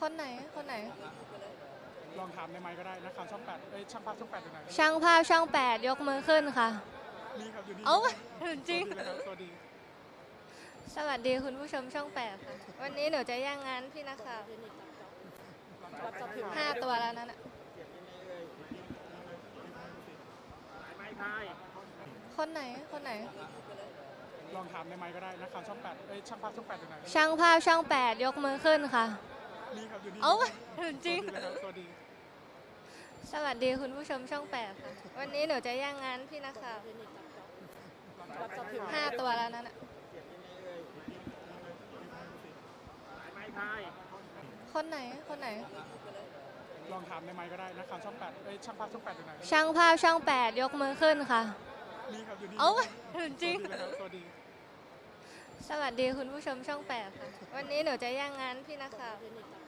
คนไหน คนไหน ลองถามในไมค์ก็ได้นักข่าวช่องแปดเอ้ยช่างภาพช่องแปดอยู่ไหนช่างภาพช่องแปดยกมือขึ้นค่ะ นี่ครับอยู่นี่เอ้าสจริงวัสดีนะครับสวัสดีสวัสดีคุณผู้ชมช่องแปดค่ะ วันนี้หนูจะแย่งงานพี่นักข่าวห้าตัวแล้วนั่นน่ะคนไหน คนไหน ลองถามในไมค์ก็ได้นักข่าวช่องแปดเอ้ยช่างภาพช่องแปดอยู่ไหนช่างภาพช่องแปดยกมือขึ้นค่ะ นี่ครับอยู่นี่เอ้าสจริงวัสดีนะครับสวัสดีสวัสดีคุณผู้ชมช่องแปดค่ะ วันนี้หนูจะแย่งงานพี่นักข่าวห้าตัวแล้วนั่นน่ะคนไหนคนไหน ลองถามในไมค์ก็ได้นักข่าวช่องแปดเอ้ยช่างภาพช่องแปดอยู่ไหนช่างภาพช่องแปดยกมือขึ้นค่ะ นี่ครับอยู่นี่เอ้าสจริงวัสดีนะครับสวัสดี สวัสดีคุณผู้ชมช่องแปดค่ะ วันนี้หนูจะแย่างงานพี่นักข่าว